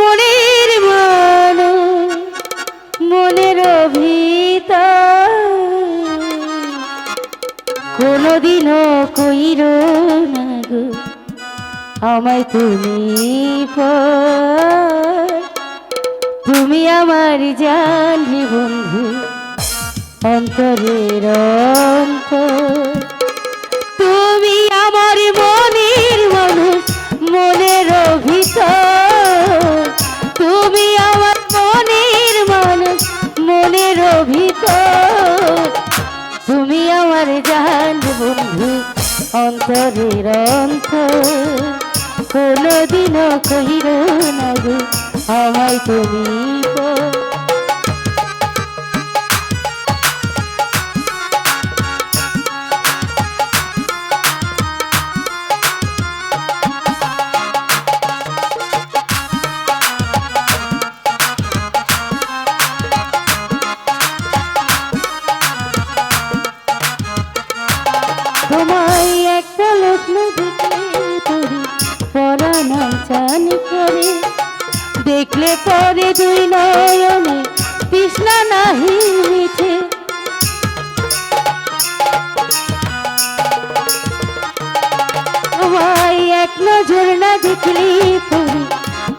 মনের মান মনের ভিতর কোনোদিনও কইর না গো, আমায় তুমি তুমি আমার জানি বন্ধু, অন্তরের অন্তর। অন্তরের অন্তর কোনোদিনও কহির না আমায় তুমি পর দেখলে পরে দুই নয়নে তৃষ্ণা নাহি মিঠে। তোমায় এক নজর না দেখলে পরে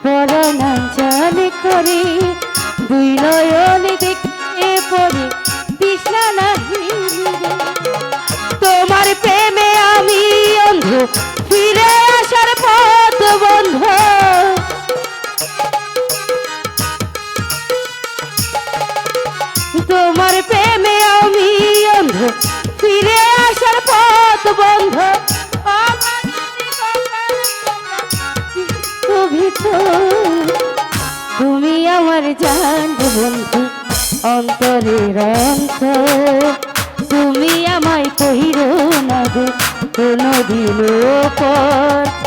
পরানা চান করে। দুই নয়নে দেখলে পরে তৃষ্ণা নাহি মিঠে। বন্ধ, তুমি তো, তুমি আমার জান বন্ধু অন্তরের অন্ত তুমি আমায় কহির না গো কোনো দিন পর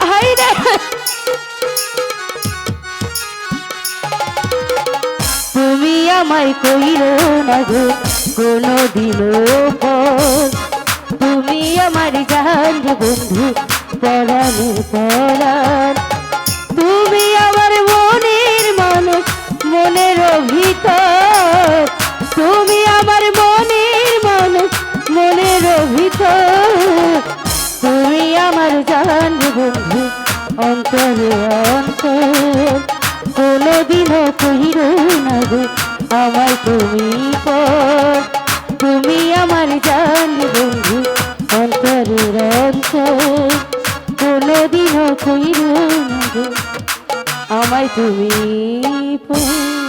হাই তুমি আমায় গো কোনো তুমি আমার জান বন্ধু তুমি আমার মনের মানুষ, মনের ভিতর তুমি আমার মনের মানুষ, মনের ভিতর আমার জান বন্ধু, অন্তরে অন্তর। কোনোদিনও কহির না গো আমায় তুমি তুমি আমার জান বন্ধু অন্তরের অন্তর। কোনোদিনও কহির আমায় তুমি পর